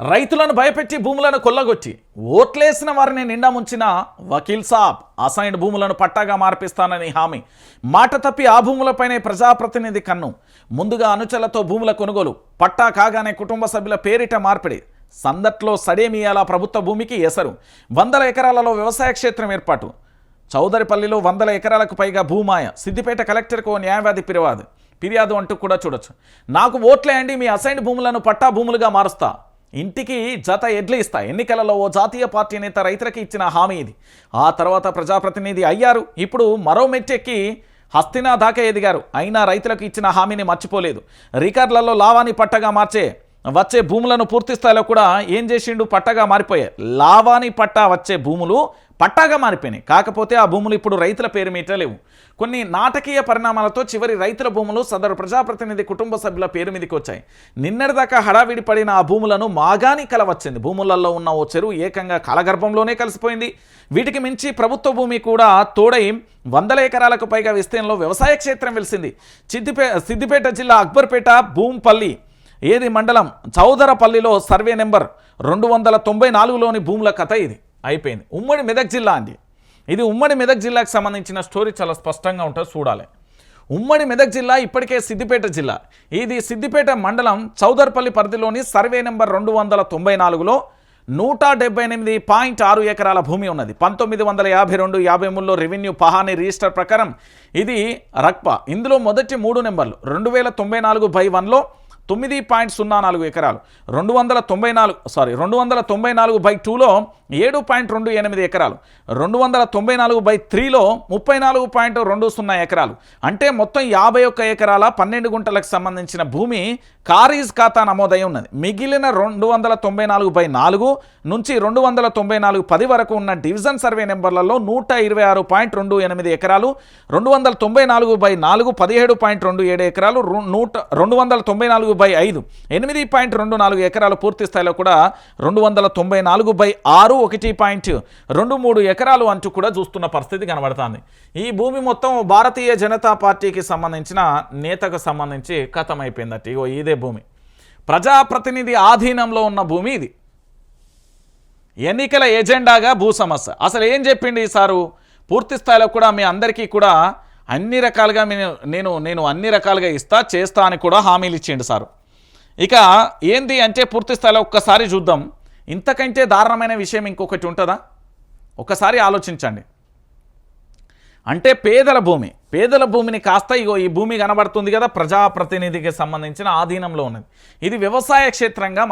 రైతులను భయపెట్టి భూములను కొల్లగొచ్చి ఓట్లేసిన వారిని నిండా ముంచిన వకీల్ సాబ్ అసైన్డ్ భూములను పట్టాగా మార్పిస్తానని హామీ. మాట తప్పి ఆ భూములపైనే ప్రజాప్రతినిధి కన్ను. ముందుగా అనుచరులతో భూముల కొనుగోలు పట్టా కాగానే కుటుంబ సభ్యుల పేరిట మార్పిడి. సందట్లో సడేమియాల ప్రభుత్వ భూమికి ఎసరు. వందల ఎకరాలలో వ్యవసాయ క్షేత్రం ఏర్పాటు. చౌదరిపల్లిలో వందల ఎకరాలకు పైగా భూమాయ. సిద్దిపేట కలెక్టర్కు న్యాయవాది ఫిర్యాదు ఫిర్యాదు అంటూ కూడా చూడొచ్చు. నాకు ఓట్లేయండి మీ అసైన్డ్ భూములను పట్టా భూములుగా మారుస్తా. ఇంటికి జత ఎడ్లు ఇస్తా. ఎన్నికలలో ఓ జాతీయ పార్టీ నేత రైతులకు ఇచ్చిన హామీ ఇది. ఆ తర్వాత ప్రజాప్రతినిధి అయ్యారు. ఇప్పుడు మరో మెట్టెక్కి హస్తినా దాకా ఎదిగారు. అయినా రైతులకు ఇచ్చిన హామీని మర్చిపోలేదు. రికార్డులలో లావాని పట్టగా మార్చే వచ్చే భూములను పూర్తి స్థాయిలో కూడా ఏం చేసిండు? పట్టగా మారిపోయాయి లావాని పట్టా వచ్చే భూములు పట్టాగా మారిపోయినాయి. కాకపోతే ఆ భూములు ఇప్పుడు రైతుల పేరు మీద లేవు. కొన్ని నాటకీయ పరిణామాలతో చివరి రైతుల భూములు సదరు ప్రజాప్రతినిధి కుటుంబ సభ్యుల పేరు మీదకి వచ్చాయి. నిన్నటిదాకా హడావిడి పడిన ఆ భూములను మాగాని కలవచ్చింది భూములలో ఉన్న ఓ చెరువు ఏకంగా కాలగర్భంలోనే కలిసిపోయింది. వీటికి మించి ప్రభుత్వ భూమి కూడా తోడై వందల ఎకరాలకు పైగా విస్తీర్ణంలో వ్యవసాయ క్షేత్రం వెలిసింది. సిద్దిపే సిద్దిపేట జిల్లా అక్బర్పేట భూంపల్లి ఏది మండలం? చౌదరపల్లిలో సర్వే నెంబర్ రెండు వందల తొంభై నాలుగులోని భూముల కథ ఇది. అయిపోయింది. ఉమ్మడి మెదక్ జిల్లా అండి ఇది ఉమ్మడి మెదక్ జిల్లాకు సంబంధించిన స్టోరీ చాలా స్పష్టంగా ఉంటుంది చూడాలి. ఉమ్మడి మెదక్ జిల్లా ఇప్పటికే సిద్దిపేట జిల్లా. ఇది సిద్దిపేట మండలం చౌదర్పల్లి పరిధిలోని సర్వే నెంబర్ రెండు వందల తొంభై నాలుగులో నూట డెబ్బై ఎనిమిది పాయింట్ ఆరు ఎకరాల భూమి ఉన్నది. పంతొమ్మిది వందల యాభై రెండు యాభై మూడులో రెవెన్యూ పహాని రిజిస్టర్ ప్రకారం ఇది రక్పా. ఇందులో మొదటి మూడు నెంబర్లు. రెండు వేల తొంభై నాలుగు బై వన్లో తొమ్మిది పాయింట్ సున్నా నాలుగు ఎకరాలు. రెండు వందల తొంభై నాలుగు సారీ రెండు వందల తొంభై నాలుగు బై టూలో ఏడు పాయింట్ రెండు ఎనిమిది ఎకరాలు. రెండు వందల తొంభై నాలుగు బై త్రీలో ముప్పై నాలుగు పాయింట్ రెండు సున్నా ఎకరాలు. అంటే మొత్తం యాభై ఒక్క ఎకరాల పన్నెండు గుంటలకు సంబంధించిన భూమి కారీజ్ ఖాతా నమోదై ఉన్నది. మిగిలిన రెండు వందల తొంభై నాలుగు బై నాలుగు నుంచి రెండు వందల తొంభై నాలుగు పది వరకు ఉన్న డివిజన్ సర్వే నెంబర్లలో నూట ఇరవై ఆరు పాయింట్ రెండు ఎనిమిది ఎకరాలు రెండు వందల తొంభై నాలుగు బై నాలుగు పదిహేడు పాయింట్ రెండు ఏడు ఎకరాలు నూట రెండు వందల తొంభై నాలుగు బై ఐదు. ఎనిమిది పాయింట్ రెండు నాలుగు ఎకరాలు పూర్తి స్థాయిలో కూడా రెండు వందల తొంభై నాలుగు బై ఆరు ఒకటి పాయింట్ రెండు మూడు ఎకరాలు అంటూ కూడా చూస్తున్న పరిస్థితి కనబడుతుంది. ఈ భూమి మొత్తం భారతీయ జనతా పార్టీకి సంబంధించిన నేతకు సంబంధించి కథమైపోయిందట. ఇగో ఇదే భూమి. ప్రజాప్రతినిధి ఆధీనంలో ఉన్న భూమి ఇది. ఎన్నికల ఎజెండాగా భూ సమస్య. అసలు ఏం చెప్పిండి ఈసారు పూర్తి స్థాయిలో కూడా మీ అందరికీ కూడా అన్ని రకాలుగా నేను నేను నేను అన్ని రకాలుగా ఇస్తా చేస్తా అని కూడా హామీలు ఇచ్చిండు సారు. ఇక ఏంది అంటే పూర్తి స్థాయిలో ఒక్కసారి చూద్దాం. ఇంతకంటే దారుణమైన విషయం ఇంకొకటి ఉంటుందా? ఒకసారి ఆలోచించండి. అంటే పేదల భూమి పేదల భూమిని కాస్త ఇగో ఈ భూమి కనబడుతుంది కదా ప్రజాప్రతినిధికి సంబంధించిన ఆధీనంలో ఉన్నది. ఇది వ్యవసాయ క్షేత్రంగా